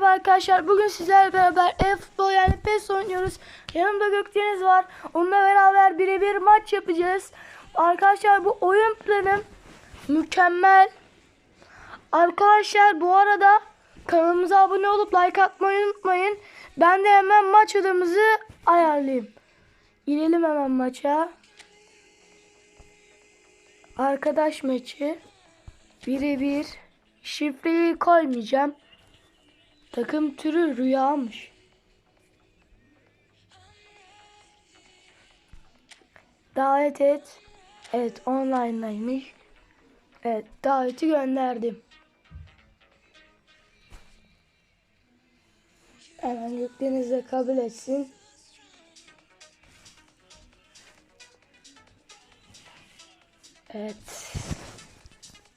merhaba arkadaşlar. Bugün sizlerle beraber e-futbol yani PES oynuyoruz. Yanımda Gökdeniz var. Onunla beraber birebir maç yapacağız. Arkadaşlar bu oyun planım mükemmel. Arkadaşlar bu arada kanalımıza abone olup like atmayı unutmayın. Ben de hemen maç odamızı ayarlayayım. Girelim hemen maça. Arkadaş maçı. Birebir. Şifreyi koymayacağım. Takım türü rüyamış. Davet et. Evet online'daymış. Evet daveti gönderdim. Hemen de kabul etsin. Evet.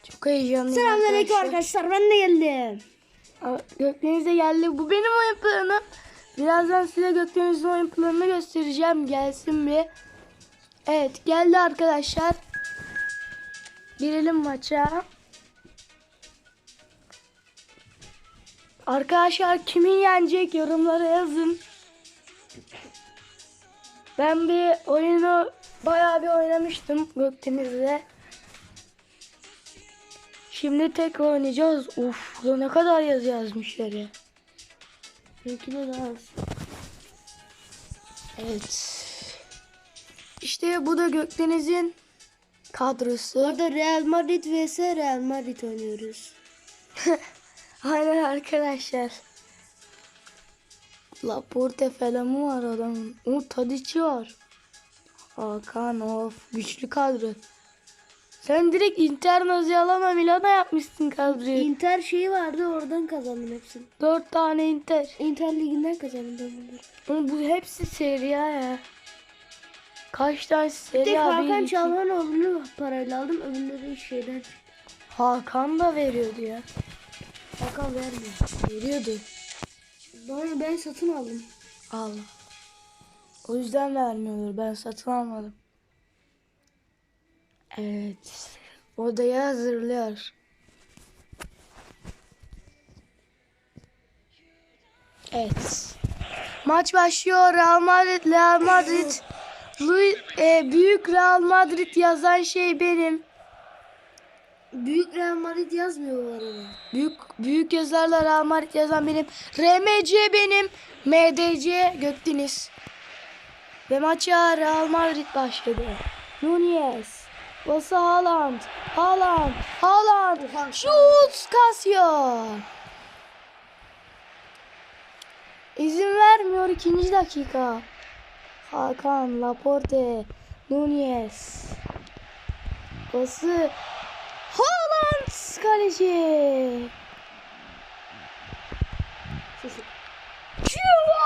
Çok heyecanlıyım Selamünaleyküm arkadaşlar. arkadaşlar ben de geldim. Aa, Gökdeniz de geldi. Bu benim oyun planım. Birazdan size Gökdeniz'in oyun planını göstereceğim. Gelsin bir. Evet geldi arkadaşlar. Girelim maça. Arkadaşlar kimin yenecek yorumlara yazın. Ben bir oyunu bayağı bir oynamıştım Gökdeniz'le. Şimdi tekrar oynayacağız. Uf, ne kadar yazı yazmışlar ya. Belki de daha az. Evet. İşte bu da Gökdeniz'in kadrosu. Orada Real Madrid vs Real Madrid oynuyoruz. Aynen arkadaşlar. Laporte falan mı var adamın? O Tadic var. Hakan of güçlü kadro. Sen direkt Internazionale Milano yapmışsın kadroyu. Inter şeyi vardı oradan kazandım hepsini. Dört tane Inter. Inter liginden kazandım ben bunları. Ama bu hepsi seri A ya. Kaç tane Bir seri tek A? Bir, Hakan. Çalhanoğlu'nu parayla aldım öbürleri şeyden. Hakan da veriyordu ya. Hakan vermiyor. Veriyordu. Ben, ben satın aldım. Allah. O yüzden vermiyorlar. Ben satın almadım. Evet. Odayı hazırlıyor. Evet. Maç başlıyor. Real Madrid, Real Madrid. Luis, e, büyük Real Madrid yazan şey benim. Büyük Real Madrid yazmıyor bu arada. Büyük büyük yazarlar Real Madrid yazan benim. RMC benim. MDC Gökdeniz. Ve maça Real Madrid başladı. Nunez. Bası Haaland. Haaland. Haaland. Şut Casio. İzin vermiyor ikinci dakika. Hakan, Laporte, Nunez. Bası Haaland kaleci. Cuba!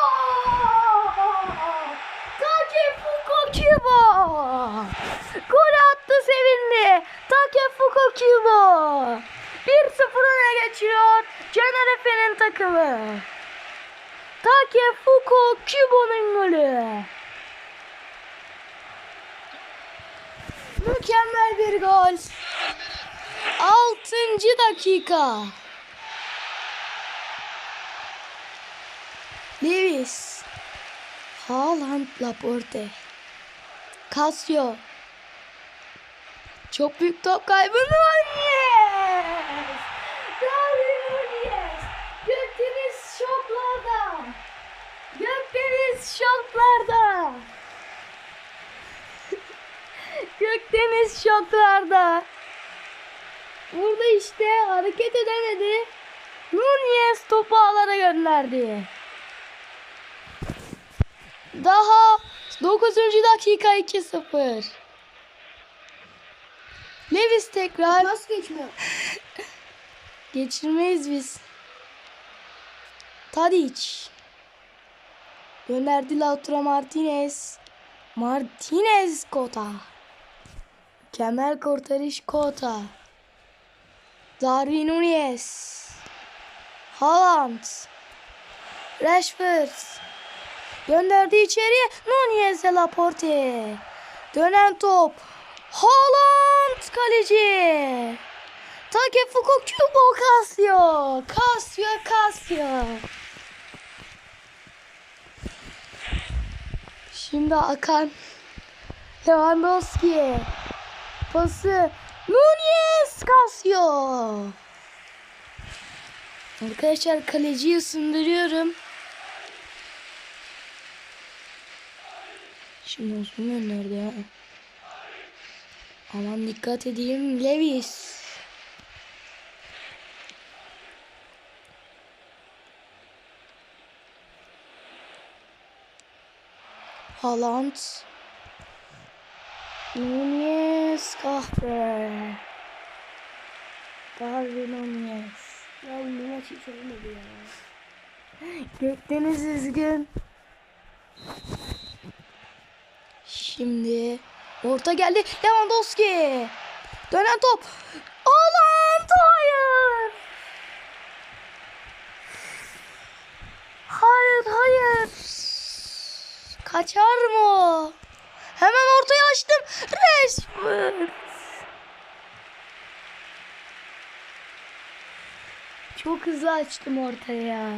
Takefuku Cuba! Gol attı sevindi. Cuba! 1-0 öne geçiyor. Caner Efe'nin takımı. Takefuku Cuba'nın golü. Mükemmel bir gol. 6. dakika. Lewis. Haaland Laporte. Casio. Çok büyük top kaybı Nunez. Darwin Nunez. Gökdeniz şoklarda. Gökdeniz şoklarda. Gökdeniz şoklarda. Burada işte hareket edemedi. Nunez topu ağlara gönderdi. Daha 9. dakika 2-0. Lewis tekrar. Pas geçmiyor. Geçirmeyiz biz. Tadic. Gönderdi Lautaro Martinez. Martinez Kota. Kemal kurtarış Kota. Darwin Nunez. Haaland. Rashford. Gönderdi içeriye. Nunez'e Laporte. Dönen top. Haaland kaleci. Takefuku Kubo Casio. Casio Casio. Şimdi Akan. Lewandowski. Pası. Nunez Casio. Arkadaşlar kaleciyi ısındırıyorum. Şimdi Osman nerede ya? Aman dikkat edeyim. Levis. Haaland. Nunez kahve. Darwin Nunez. Ya bu maç hiç olmadı ya. Gökdeniz üzgün. Şimdi orta geldi. Lewandowski. Dönen top. Haaland hayır. Hayır hayır. Kaçar mı? Hemen ortaya açtım. Rashford. Çok hızlı açtım ortaya.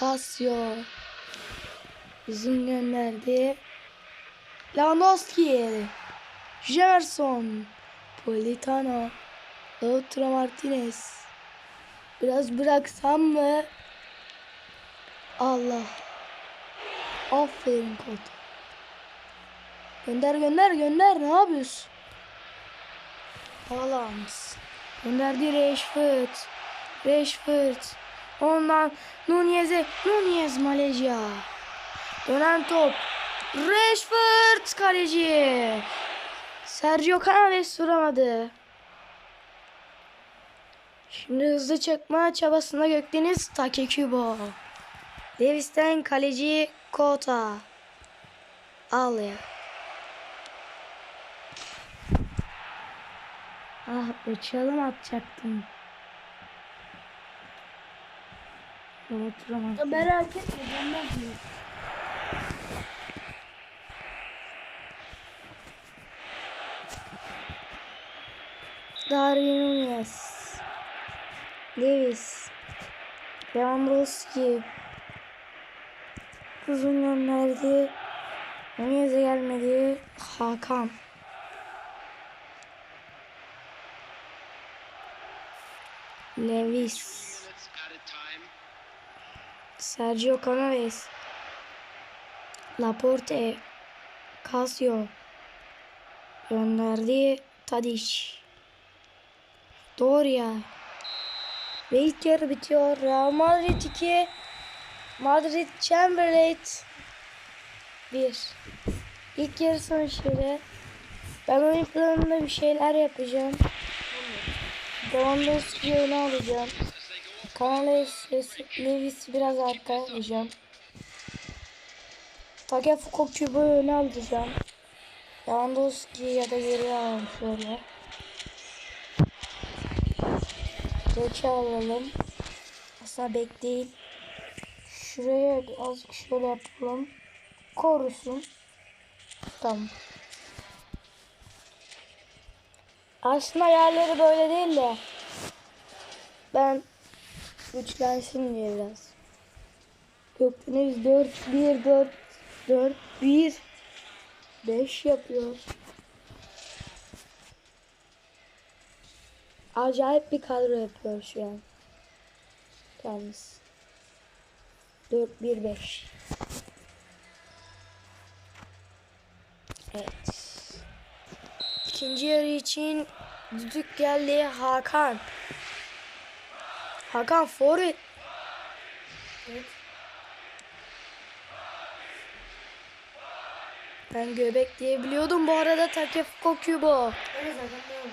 Casio uzun gönderdi. Lewandowski, Jefferson, Politano, Lautaro Martinez. Biraz bıraksam mı? Allah. Aferin Kot. Gönder gönder gönder ne yapıyorsun? Haaland. Gönderdi Rashford. Rashford. Ondan Nunez'e. Nunez Malezya. Dönen top. Rashford kaleci. Sergio Canales vuramadı. Şimdi hızlı çıkma çabasında Gökdeniz Takekubo. Davis'ten kaleci Kota. Al ya. Ah uçalım atacaktım. Ya merak etme gelmez mi? Darwin Nunez. Lewis. Lewandowski. Uzun gönderdi. Nunez'e gelmedi. Hakan. Lewis. Sergio Canales. Laporte. Casio. Gönderdi. Tadic. Doria. Ve ilk yarı bitiyor. Real Madrid 2. Madrid Chamberlain 1. İlk yarı sonuçları. Ben oyun planında bir şeyler yapacağım. Lewandowski'yi öne alacağım. Ve Levis'i biraz arkaya alacağım. Takefuku Kubo'yu öne alacağım. Lewandowski'yi ya da geriye alalım şöyle. Geçe alalım. Aslında bekleyin. Şuraya azıcık şöyle yapalım. Korusun. Tamam. Aslında yerleri böyle değil de ben güçlensin diye biraz. Gökdeniz 4 1 4 4 1 5 yapıyor. Acayip bir kadro yapıyor şu an. Yalnız. 4 1 5. Evet. İkinci yarı için düdük geldi Hakan. Hakan forvet. Evet. Ben göbek diye biliyordum bu arada Takefuku Kubo. Oldu?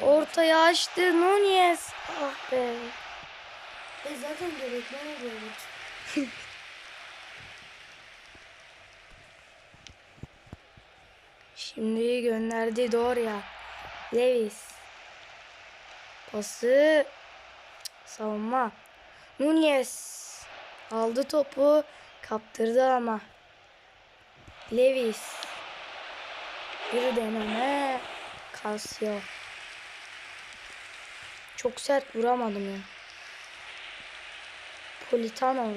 Ortaya açtı Nunez. Ah be. E zaten gerekli ne oldu? Şimdi gönderdi Doria. Levis. Pası. Savunma. Nunez. Aldı topu. Kaptırdı ama. Levis. Bir deneme. Casio. Çok sert vuramadım ya. Politano.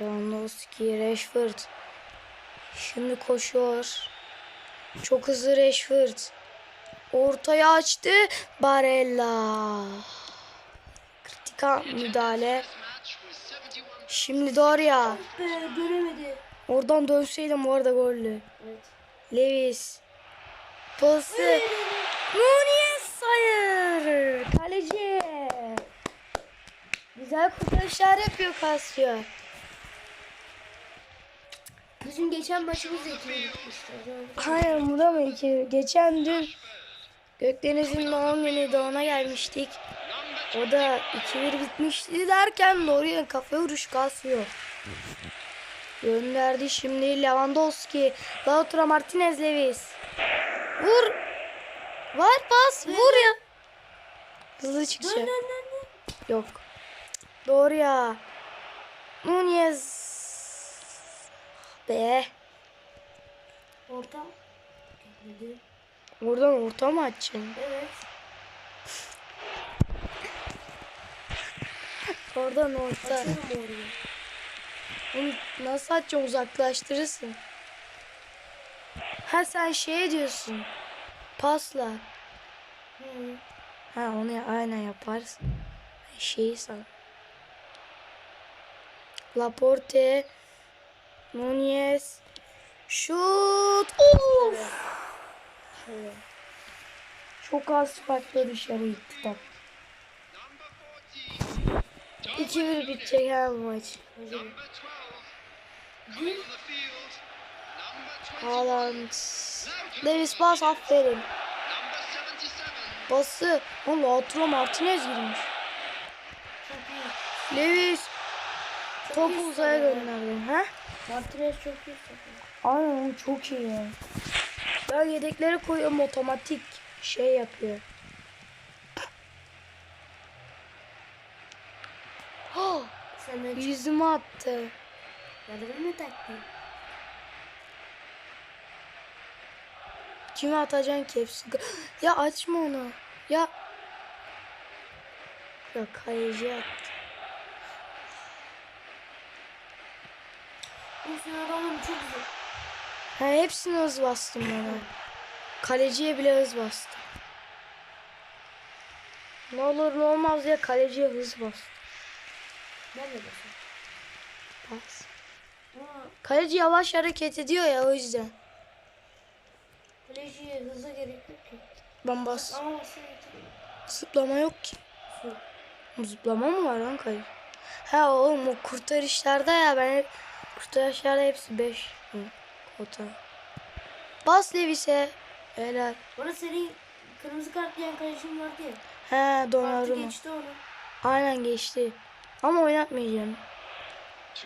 Lewandowski, Rashford. Şimdi koşuyor. Çok hızlı Rashford. Ortaya açtı. Barella. Kritika müdahale. Şimdi dönemedi. Oradan dönseydim bu arada gollü. Evet. Lewis. Pası. Nunez hayır. Kaleci. Güzel kurtarışlar yapıyor Casio. Bizim geçen maçımız da ikili bitmişti. Hayır bu da mı iki? Geçen dün Gökdeniz'in doğum günüydü ona gelmiştik. O da 2-1 bitmişti derken Dorian kafa vuruş kasıyor. Gönderdi şimdi Lewandowski. Lautaro Martinez Lewis. Vur. Var pas vur ya. Hızlı çıkacak. Yok. Doğru ya. Nunez. Be. Orta. Oradan orta mı açacaksın? Evet. Oradan orta. Açıyorum orayı. Onu nasıl açacaksın uzaklaştırırsın. Ha sen şey diyorsun. Pasla. Hı. Ha onu aynen yaparsın. Şeyi san. Laporte. Nunez. Şut. Of. Şöyle. Çok az farklı dışarı gitti top. 2-1 bitecek her maç. Hazır. Haaland. Davis bas aferin. Bası. Oğlum Lautaro Martinez girmiş. Lewis. Topu uzaya gönderdi. Ha? Martinez çok iyi. Aynen çok iyi ya. Ben yedeklere koyuyorum otomatik şey yapıyor. Oh, yüzüme attı. Yardım mı taktın? Kime atacaksın ki hepsi? Ya açma onu. Ya. Ya kaleci attı. Bu adamın çok güzel. Ha, hepsini hız bastım bana. Kaleciye bile hız bastım. Ne olur ne olmaz diye kaleciye hız bastım. Ben de basın. Bas. Kaleci yavaş hareket ediyor ya o yüzden. kaleciye hıza gerek yok ki. Ben bas. Ama. Zıplama yok ki. Su. Zıplama mı var lan kaleci? Ha oğlum o kurtarışlarda ya ben kurtarışlarda hepsi 5 kota. Bas Levis'e. Helal. Bana senin kırmızı kart yiyen kalecin vardı ya. He Donnarumma. geçti onu. Aynen geçti. Ama oynatmayacağım.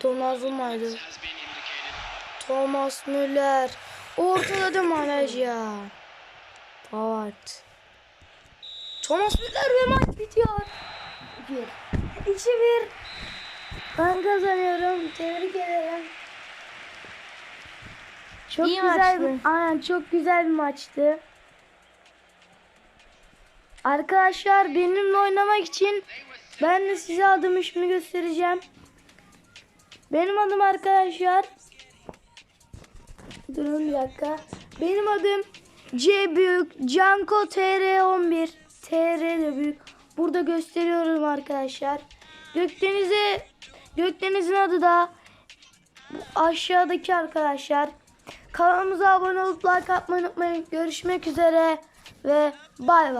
Donnarumma'ydı. Thomas Müller. Ortaladı manaj ya. Pavard. Thomas Müller ve maç bitiyor. Bir. 2-1. Ben kazanıyorum. Tebrik ederim. Çok İyi güzel maçtı. aynen çok güzel bir maçtı. Arkadaşlar benimle oynamak için ben de size adım ismi göstereceğim. Benim adım arkadaşlar. Durun bir dakika. Benim adım C büyük Canko TR11 TR de büyük. Burada gösteriyorum arkadaşlar. Gökdeniz'e Gökdeniz'in adı da aşağıdaki arkadaşlar. Kanalımıza abone olup like atmayı unutmayın. Görüşmek üzere ve bay bay.